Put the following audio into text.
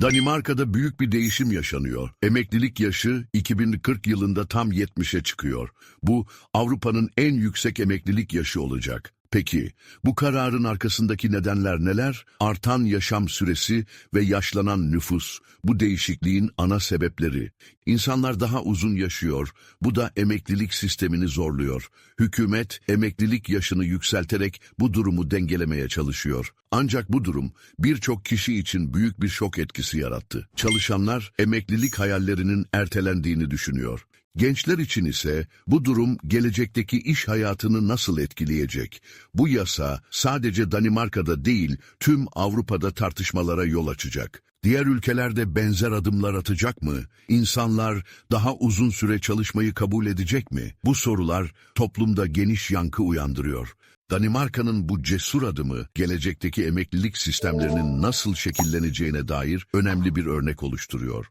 Danimarka'da büyük bir değişim yaşanıyor. Emeklilik yaşı 2040 yılında tam 70'e çıkıyor. Bu Avrupa'nın en yüksek emeklilik yaşı olacak. Peki bu kararın arkasındaki nedenler neler? Artan yaşam süresi ve yaşlanan nüfus. Bu değişikliğin ana sebepleri. İnsanlar daha uzun yaşıyor. Bu da emeklilik sistemini zorluyor. Hükümet emeklilik yaşını yükselterek bu durumu dengelemeye çalışıyor. Ancak bu durum birçok kişi için büyük bir şok etkisi yarattı. Çalışanlar emeklilik hayallerinin ertelendiğini düşünüyor. Gençler için ise bu durum gelecekteki iş hayatını nasıl etkileyecek? Bu yasa sadece Danimarka'da değil tüm Avrupa'da tartışmalara yol açacak. Diğer ülkelerde benzer adımlar atacak mı? İnsanlar daha uzun süre çalışmayı kabul edecek mi? Bu sorular toplumda geniş yankı uyandırıyor. Danimarka'nın bu cesur adımı gelecekteki emeklilik sistemlerinin nasıl şekilleneceğine dair önemli bir örnek oluşturuyor.